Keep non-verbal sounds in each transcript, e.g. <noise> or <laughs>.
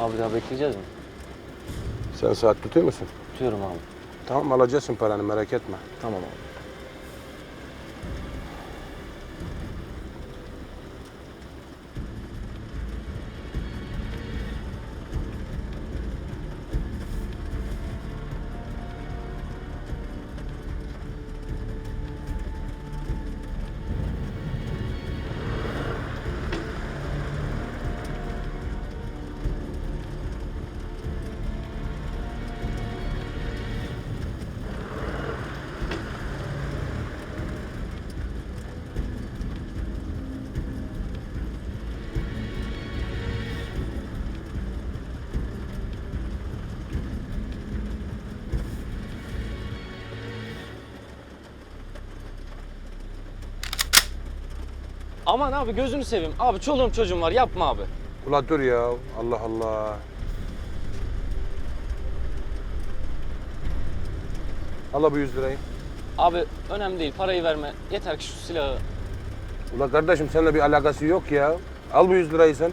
Abi daha bekleyeceğiz mi? Sen saat tutuyor musun? Tutuyorum abi. Tamam alacaksın paranı merak etme. Tamam abi. Aman abi gözünü seveyim. Abi çoluğum çocuğum var yapma abi. Ula dur ya Allah Allah. Al bu 100 lirayı. Abi önemli değil parayı verme. Yeter ki şu silahı. Ula kardeşim seninle bir alakası yok ya. Al bu 100 lirayı sen.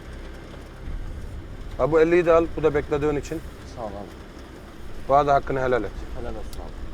Ha bu 50'yi de al. Bu da beklediğin için. Sağ ol abi. Bana da hakkını helal et. Helal olsun abi.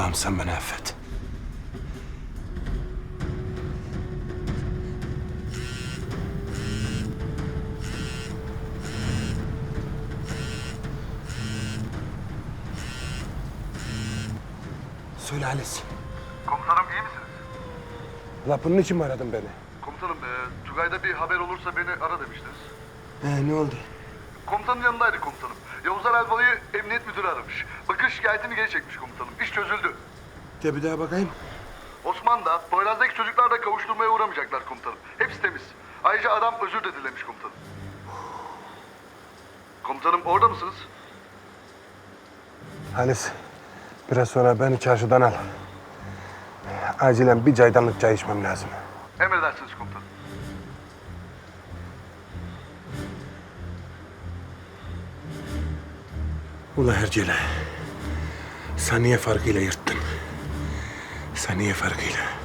Allah'ım sen beni affet. Söyle Halis. Komutanım iyi misiniz? La bunun için mi aradın beni? Komutanım e, Tugay'da bir haber olursa beni ara demiştiniz. Ee, ne oldu? Komutanın yanındaydı komutanım. Yavuzlar Elbalı'yı emniyet müdürü aramış. Bakın şikayetini geri çekmiş komutanım. İş çözüldü. De bir daha bakayım. Osman da Poyraz'daki çocuklar da kavuşturmaya uğramayacaklar komutanım. Hepsi temiz. Ayrıca adam özür de dilemiş komutanım. Komutanım orada mısınız? Halis, biraz sonra beni çarşıdan al. Acilen bir çaydanlık çay içmem lazım. Emredersiniz komutanım. Ula Hercele, saniye farkıyla yırttın. Saniye farkıyla.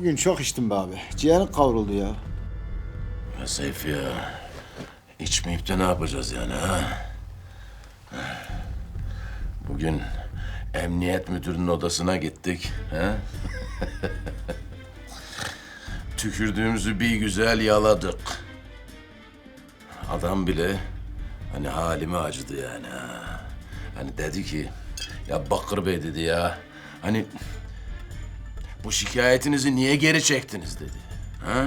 Bugün çok içtim be abi. Ciğerin kavruldu ya. Ya Seyfi ya. İçmeyip de ne yapacağız yani ha? Bugün emniyet müdürünün odasına gittik. Ha? <laughs> Tükürdüğümüzü bir güzel yaladık. Adam bile hani halime acıdı yani ha. Hani dedi ki ya Bakır Bey dedi ya. Hani bu şikayetinizi niye geri çektiniz dedi. Ha?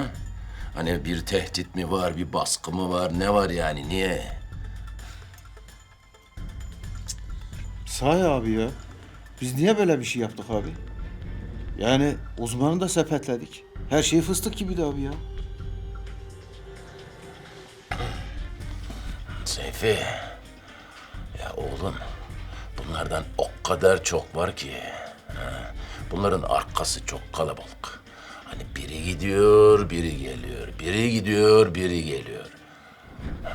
Hani bir tehdit mi var, bir baskı mı var, ne var yani, niye? Sahi abi ya. Biz niye böyle bir şey yaptık abi? Yani uzmanı da sepetledik. Her şey fıstık gibiydi abi ya. Seyfi, ya oğlum, bunlardan o kadar çok var ki. Bunların arkası çok kalabalık. Hani biri gidiyor, biri geliyor. Biri gidiyor, biri geliyor.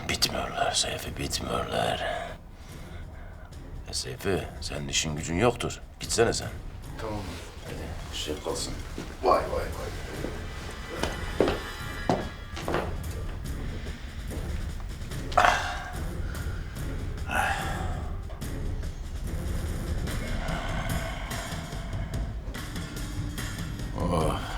Bitmiyorlar Seyfi, bitmiyorlar. E Seyfi, senin işin gücün yoktur. Gitsene sen. Tamam. Hadi. şey kalsın. Vay vay vay. Oh.